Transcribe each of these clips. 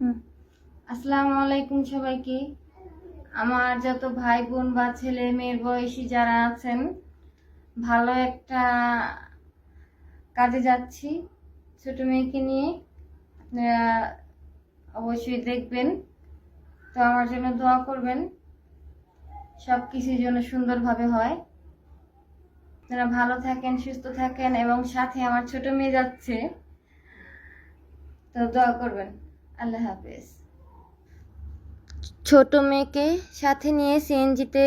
আসসালামু আলাইকুম সবাইকে। আমার যত ভাই বোন বা ছেলে মেয়ের বয়সী যারা আছেন, ভালো একটা কাজে যাচ্ছি ছোট মেয়েকে নিয়ে। আপনারা অবশ্যই দেখবেন। তো আমার জন্য দোয়া করবেন। সব কিছুর জন্য সুন্দরভাবে হয়। আপনারা ভালো থাকেন, সুস্থ থাকেন এবং সাথে আমার ছোট মেয়ে যাচ্ছে। তো দোয়া করবেন। আল্লাহ হাফেজ। ছোট মেয়েকে সাথে নিয়ে সিএনজিতে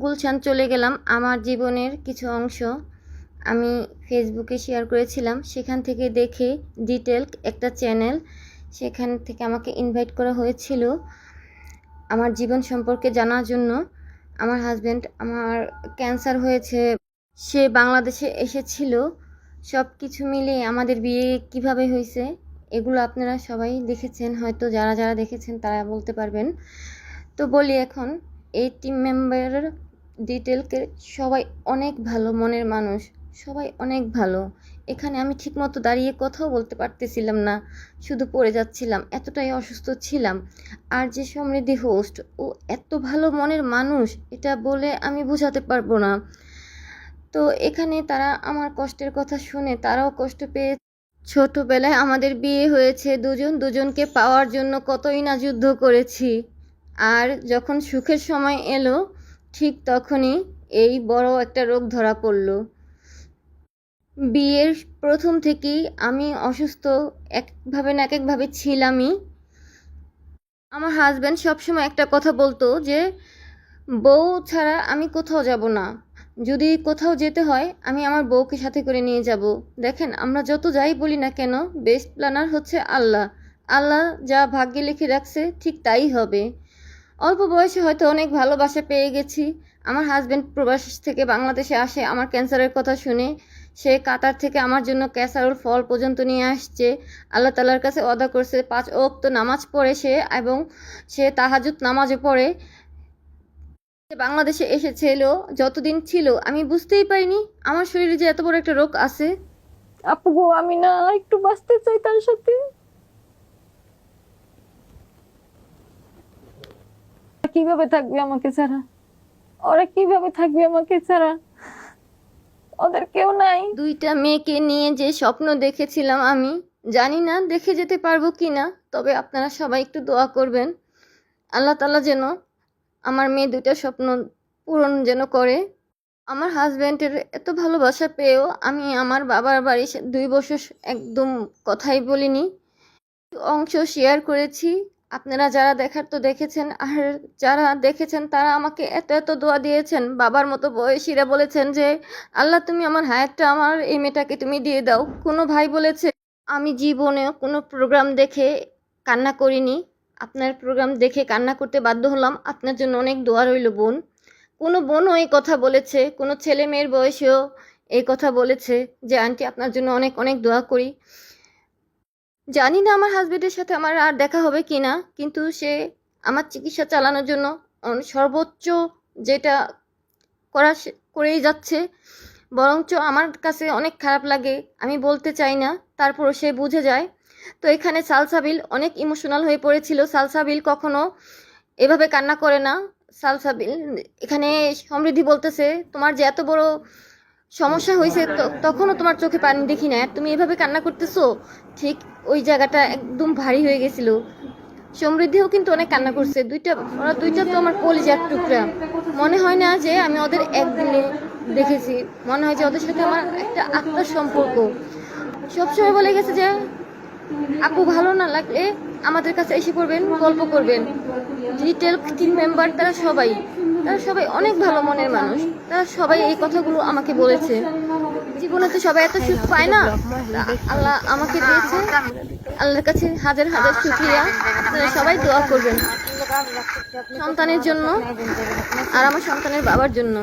গুলশান চলে গেলাম। আমার জীবনের কিছু অংশ আমি ফেসবুকে শেয়ার করেছিলাম। সেখান থেকে দেখে ডিটেল একটা চ্যানেল। সেখান থেকে আমাকে ইনভাইট করা হয়েছিল আমার জীবন সম্পর্কে জানার জন্য। আমার হাজব্যান্ড আমার ক্যান্সার হয়েছে। সে বাংলাদেশে এসেছিল। সব কিছু মিলিয়ে আমাদের বিয়ে কীভাবে হয়েছে? এগুলো আপনারা সবাই দেখেছেন, হয়তো যারা যারা দেখেছেন তারা বলতে পারবেন। তো বলি এখন, এই টিম মেম্বারের ডিটেলকে সবাই অনেক ভালো, মনের মানুষ, সবাই অনেক ভালো। এখানে আমি ঠিকমতো দাঁড়িয়ে কথাও বলতে পারতেছিলাম না, শুধু পড়ে যাচ্ছিলাম, এতটাই অসুস্থ ছিলাম। আর যে সমৃদ্ধি হোস্ট ও এত ভালো মনের মানুষ, এটা বলে আমি বোঝাতে পারব না। তো এখানে তারা আমার কষ্টের কথা শুনে, তারাও কষ্ট পেয়ে ছোটবেলায় আমাদের বিয়ে হয়েছে দুজন, দুজনকে পাওয়ার জন্য কতই না যুদ্ধ করেছি। আর যখন সুখের সময় এলো, ঠিক তখনই এই বড় একটা রোগ ধরা পড়ল। বিয়ের প্রথম থেকেই আমি অসুস্থ, একভাবে না এক একভাবে ছিলামই। আমার হাজব্যান্ড সবসময় একটা কথা বলতো যে, বউ ছাড়া আমি কোথাও যাব না। যদি কোথাও যেতে হয়, আমি আমার বউকে সাথে করে নিয়ে যাব। দেখেন, আমরা যত যাই বলি না কেন বেস্ট প্ল্যানার হচ্ছে আল্লাহ। আল্লাহ যা ভাগ্যে লিখে রাখছে, ঠিক তাই হবে। অল্প বয়সে হয়তো অনেক ভালোবাসা পেয়ে গেছি। আমার হাজব্যান্ড প্রবাস থেকে বাংলাদেশে আসে, আমার ক্যান্সারের কথা শুনে। সে কাতার থেকে আমার জন্য ক্যাসারোল ফল পর্যন্ত নিয়ে আসছে। আল্লাহ তালার কাছে অদা করছে, পাঁচ ওক্ত নামাজ পড়ে সে এবং সে তাহাজুত নামাজও পড়ে। সে বাংলাদেশে এসেছিল যতদিন ছিল আমি বুঝতেই পারিনি আমার শরীরে যে এত বড় একটা রোগ আছে। আপু গো আমি না একটু বাঁচতে চাই তার সাথে। কীভাবে থাকবে আমাকে ছাড়া? ওরা কীভাবে থাকবে আমাকে ছাড়া? ওদের কেউ নাই। দুইটা মেয়েকে নিয়ে যে স্বপ্ন দেখেছিলাম আমি জানি না দেখে যেতে পারব কি না তবে আপনারা সবাই একটু দোয়া করবেন। আল্লাহ তালা যেন আমার মেয়ে দুইটা স্বপ্ন পূরণ যেন করে। আমার হাজব্যান্ডের এত ভালোবাসা পেয়েও আমি আমার বাবার বাড়ি দুই বছর একদম কথাই বলিনি। অংশ শেয়ার করেছি। আপনারা যারা দেখার তো দেখেছেন, আর যারা দেখেছেন তারা আমাকে এত এত দোয়া দিয়েছেন। বাবার মতো বয়সীরা বলেছেন যে, আল্লাহ, তুমি আমার হায়াতটা, আমার এই মেয়েটাকে তুমি দিয়ে দাও। কোনো ভাই বলেছে, আমি জীবনেও কোনো প্রোগ্রাম দেখে কান্না করিনি। আপনার প্রোগ্রাম দেখে কান্না করতে বাধ্য হলাম। আপনার জন্য অনেক দোয়া রইল, বোন। কোনো বোনও এই কথা বলেছে, কোনো ছেলে মেয়ের বয়সেও এই কথা বলেছে যে, আন্টি, আপনার জন্য অনেক অনেক দোয়া করি। জানি না আমার হাজবেন্ডের সাথে আমার আর দেখা হবে কি না, কিন্তু সে আমার চিকিৎসা চালানোর জন্য সর্বোচ্চ যেটা করা করেই যাচ্ছে। বরঞ্চ আমার কাছে অনেক খারাপ লাগে, আমি বলতে চাই না, তারপরও সে বুঝে যায়। তো এখানে সালসাবিল অনেক ইমোশনাল হয়ে পড়েছিল। সালসাবিল কখনো এভাবে কান্না করে না। সালসাবিল, এখানে সমৃদ্ধি বলতেছে, তোমার যে এত বড় সমস্যা হয়েছে তখনও তোমার চোখে পানি দেখি না তুমি এভাবে কান্না করতেছো, ঠিক ওই জায়গাটা একদম ভারী হয়ে গেছিল। সমৃদ্ধিও কিন্তু অনেক কান্না করছে। দুইটা, ওরা দুইটা তো আমার কলিজার টুকরা। মনে হয় না যে আমি ওদের একদিনে দেখেছি। মনে হয় যে ওদের সাথে আমার একটা আত্মার সম্পর্ক। সবসময় বলে গেছে যে আপু, ভালো না লাগলে আমাদের কাছে এসে পড়বেন, গল্প করবেন। ডিটেল টিম মেম্বার তারা সবাই। তারা সবাই অনেক ভালো মনের মানুষ। তারা সবাই এই কথাগুলো আমাকে বলেছে। জীবনে তো সবাই এত সুখ পায় না। আল্লাহ আমাকে দিয়েছে। আল্লাহর কাছে হাজার হাজার শুক্রিয়া। আপনারা সবাই দোয়া করবেন। সন্তানের জন্য আর আমার সন্তানের বাবার জন্য।